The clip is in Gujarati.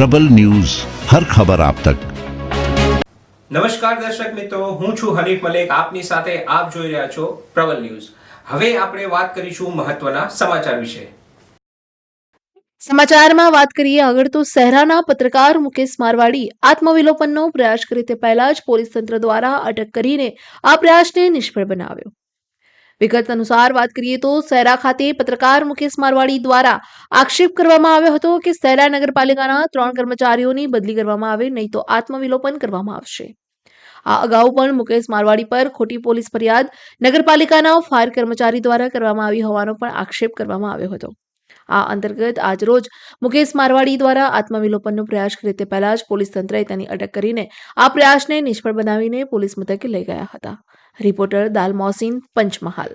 પ્રબલ ન્યૂઝ હર ખબર આપ તક. નમસ્કાર દર્શક મિત્રો હું છું હરીફ મલેક. આપની સાથે આપ જોઈ રહ્યા છો પ્રબલ ન્યૂઝ. હવે આપણે વાત કરીશું મહત્વના સમાચાર વિશે. સમાચારમાં વાત કરીએ આગળ તો શહેરાના પત્રકાર મુકેશ મારવાડી આત્મવિલોપનનો પ્રયાસ કરે તે પહેલા જ પોલીસ તંત્ર દ્વારા અટક કરીને આ પ્રયાસને નિષ્ફળ બનાવ્યો. વિગત અનુસાર વાત કરીએ તો શહેરા ખાતે પત્રકાર મુકેશ મારવાડી દ્વારા આક્ષેપ કરવામાં આવ્યો હતો કે શહેરા નગરપાલિકાના ત્રણ કર્મચારીઓની બદલી કરવામાં આવે, નહીં તો આત્મવિલોપન કરવામાં આવશે. આ અગાઉ પણ મુકેશ મારવાડી પર ખોટી પોલીસ ફરિયાદ નગરપાલિકાના ફાયર કર્મચારી દ્વારા કરવામાં આવી હોવાનો પણ આક્ષેપ કરવામાં આવ્યો હતો. આ અંતર્ગત આજરોજ મુકેશ મારવાડી દ્વારા આત્મવિલોપનનો પ્રયાસ કરે તે પહેલા જ પોલીસ તંત્રએ તેની અટક કરીને આ પ્રયાસને નિષ્ફળ બનાવીને પોલીસ મથકે લઈ ગયા હતા. રિપોર્ટર દાલ મોહસિન, પંચમહાલ.